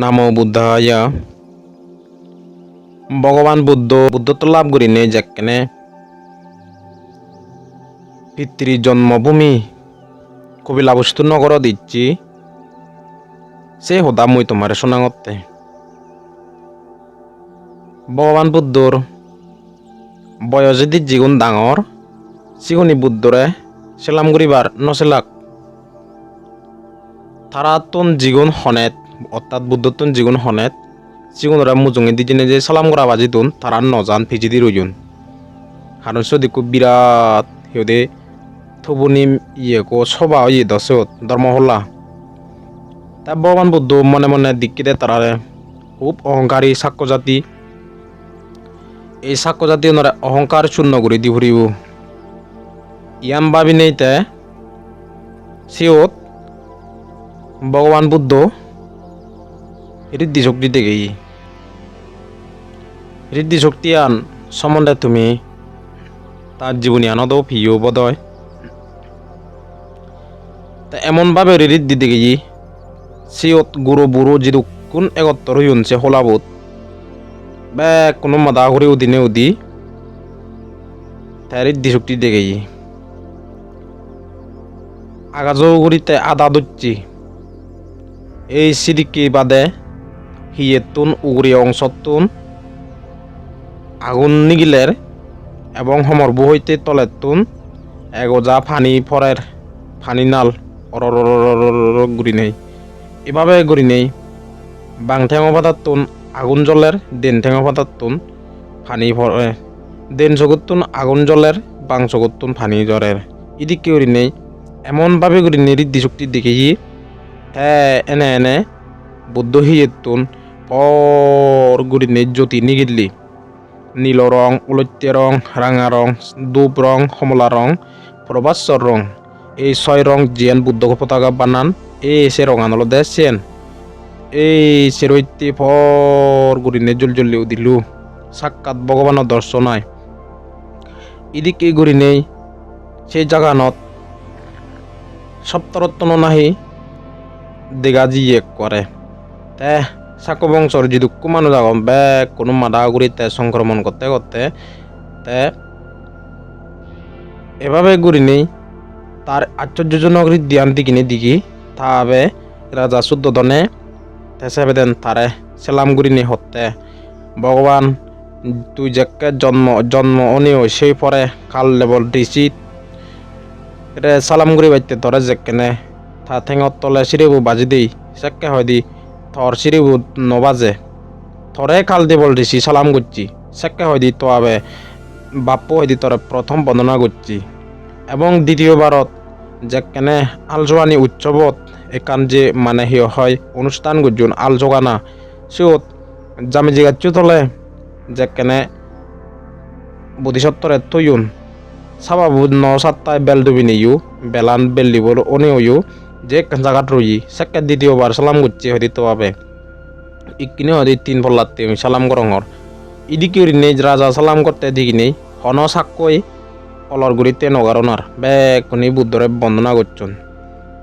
নামো বুদ্ধায়া। ভগবান বুদ্ধ বুদ্ধত্ব লাভ করিনে যেখানে। পিতৃ জন্মভূমি কবিলাবস্তু নগর দিচ্ছি। সে হদা মুই তোমার শোনাঙতে ভগবান বুদ্ধর বয়স যদি যিগুণ ডাঙৰ চিগুনি বুদ্ধৰে চেলাম করিবার নচেলাক। তারাতন যিগুণ হনেত। অর্থাৎ বুদ্ধতন যিগুণ হনেত চিগুণরা মুজুঙে দিজিনে যে সালাম করা বাজিতুন তারা নজান ফিজিদি রইজুন। হারণ সদিকু বিরাট, হেউদে থবুনি ইয়েকো সবা ইয়ে দশত ধর্মহল্লা তা ভগবান বুদ্ধ মনে মনে দিক্কিতে তারারে খুব অহংকারী সাক্ষ্য জাতি। এই সাক্ষ্য জাতি ওনারা অহংকার শূন্য করে দি ফুরিব। ইয়াম ভাবি নেইতে সিওত ভগবান বুদ্ধ ঋদ্ধি শক্তি দেখেই ঋদ্ধি শক্তি আন সম্বন্ধে তুমি তার জীবনী আনন্দ ফিও বদয়। তা এমনভাবে ঋদ্ধি দেখেই সিওত গুরু বুড়ো যিদু কোন একত্তর হইনছে হলাবত বে কোনো মাদা করে উদিনে উদি তার ঋদ্ধি শক্তি দেখেই আগাজগুড়িতে আদা দচ্ছি এই সিদিকি বাদে হিয়েতুন, উগরি অংশতুন আগুন নিগিলের এবং সমরবু হইতে তলেতুন এগজা ফানি ফরের ফানি নাল গুড়ি নেই। এভাবে গুড়ি নেই। বাং ঠেঙো পাতাতুন আগুন জলের দেন ঠেঙো পাতাতুন ফানি ফরে দেন চকুতুন আগুন জলের বাং চকুতুন ফানি জ্বরের ইদিকে উড়ি নেই। এমনভাবে গুড়ি নেই ঋদ্ধি শক্তির দিকে ই হ্যাঁ এনে এনে, বুদ্ধ হিয়েতুন গুড়ি নেই জ্যোতি নিগিল্লি নীল রং উলত্য রং রাঙা রং দুপ রং কমলা রং প্রবাসর রং এই ছয় রং জিয়ান বুদ্ধ পতাকা বানান এই সে রঙানলো দেশেন এই সেরৈতে ফর গুড়িনে জল জল্লি দিলু সাক্ষাৎ ভগবানের দর্শনায় ইদিকে গুড়ি নেই সেই জাগানত সপ্তরত্ন নাহি দেগাজি এক করে তে সাকো বংশর যদি কুমানো যাগম বে কোনো মাদাগুড়িতে সংক্রমণ করতে করতে তে এভাবে নেই। তার আশ্চর্যজনক ধ্যান দিকিনে দিকি তাবে রাজা শুদ্ধদনে তেসে দেন তারে সেলাম গুড়ি নি হতে ভগবান তুই যেকে জন্ম জন্ম অনিও সেই পরে কাল লেবল ডিসি সালাম গুড়ি বাইতে ধরে যেকেনে থা ঠেঙত তলে সিঁড়িবু বাজি দেই, সেকে হয় দি থর সিঁড়িবু নবাজে। থরে কাল দেবল দিছি সালাম করছি সেকে হয় দি তো আবে বাপ্পু হয় দি তরে প্রথম বন্দনা করছি এবং দ্বিতীয়বারত যেকেনে আলজোয়ানি উৎসবত একান যে মানে হিয় হয় অনুষ্ঠান গুজন আল জোগানা সিওত জামি জিগাচ্ছু তলে যেকেনে বোধিসত্তরে তৈন সাবাবু ন সাতটায় বেল ডুবি নিয়ু বেলান বেল দিবর অনেও যে জায়গাত রই সেকে দ্বিতীয়বার সালাম করছি হয়তো তো আবে ইকিনে হয়তো তিন পল্লাতে সালাম করঙর ইদিকে নেই রাজা সালাম করতে দিকি নেই হন সাক্কই অলর গুড়িতে নগারনার বেকুনি বুদ্ধরে বন্দনা করছুন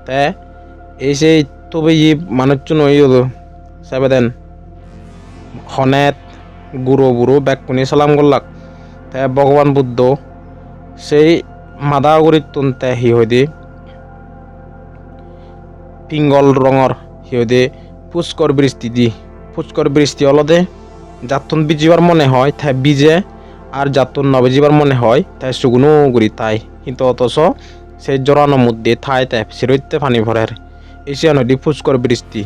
তে এই সেই তবে ই মানুষজন ওই সেবেদেন হনেত গুরু বুড়ো বেকুনি সালাম করলাক তে ভগবান বুদ্ধ সেই মাদা গুড়িত তুনতে হি হইদি পিঙ্গল রঙর হিয়দে পুষ্কর বৃষ্টি দি। পুষ্কর বৃষ্টি অলদে যাতুন বিজিবার মনে হয় তাই বিজে আর যাতুন নবজিবার মনে হয় তাই সুগুনো গুড়ি তাই। কিন্তু অথচ সেই জড়ানো মধ্যে থাই তাই সিরইতে পানি ভরের এশিয়া নদী পুষ্কর বৃষ্টি।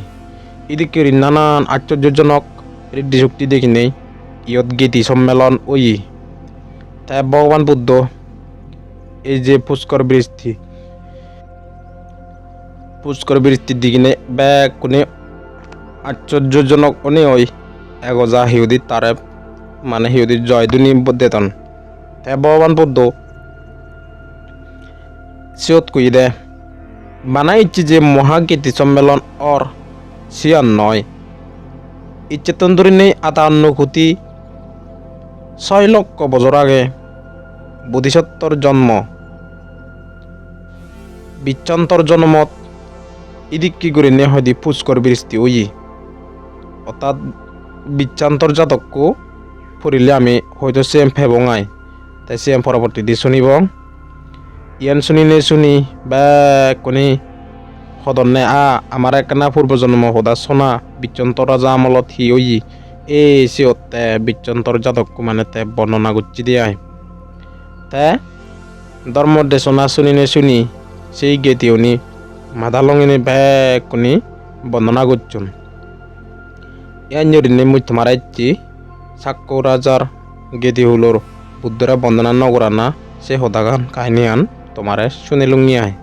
এদিকে নানান আশ্চর্যজনক ঋদ্ধি শক্তি দেখি নেই। ইয়ত গীতি সম্মেলন ওই তাই ভগবান বুদ্ধ, এই যে পুষ্কর বৃষ্টি। পুষ্কর বৃষ্টির দিকে ব্যাগ কোনে আশ্চর্যজনক অনে ওই এগজা হিউদি তারে মানে হিউদির জয় দুনি দেতন। তে ভগবান বুদ্ধ সিয়ত কই দে, বানাই ইচ্ছে যে মহাকীর্তি সম্মেলন অর সিয়ান নয়। ইচ্ছে তন্দুরি নেই আতা অনুভূতি ছয় লক্ষ বছর আগে বোধিসত্তর জন্ম। বিচ্ছান্তর জন্মত হয় দি পুষ্কর বৃষ্টি ওই অর্থাৎ বিচ্ছান্তর জাতকও পড়িলে আমি হয়তো সেম ফেবঙাই। তাই সেম পরবর্তীতে শুনিব। ইয়ান শুনি নে শুনি, বা কোনি সদনে আ আমাৰ একনা পূৰ্বজন্ম সদা চনা বিচ্ছন্ত ৰাজা আমলত সি ঐ এই সিহঁতে বিচ্ছন্তৰ জাতকো মানে তে বৰ্ণনা গুচি দিয়াই। তে ধর্মদে সোনা শুনি নে শুনি, সেই গেতি উনি মাদালঙিনি উনি বন্দনা করছুন ইয়াঞ্জরিনি মুথ মারাইছি সাক্ষ রাজার গেদি হুলোর বুদ্ধরা বন্দনা নগরানা সে হদাগান কাহিনী আন তোমারে শুনিলুঙ্গি আয়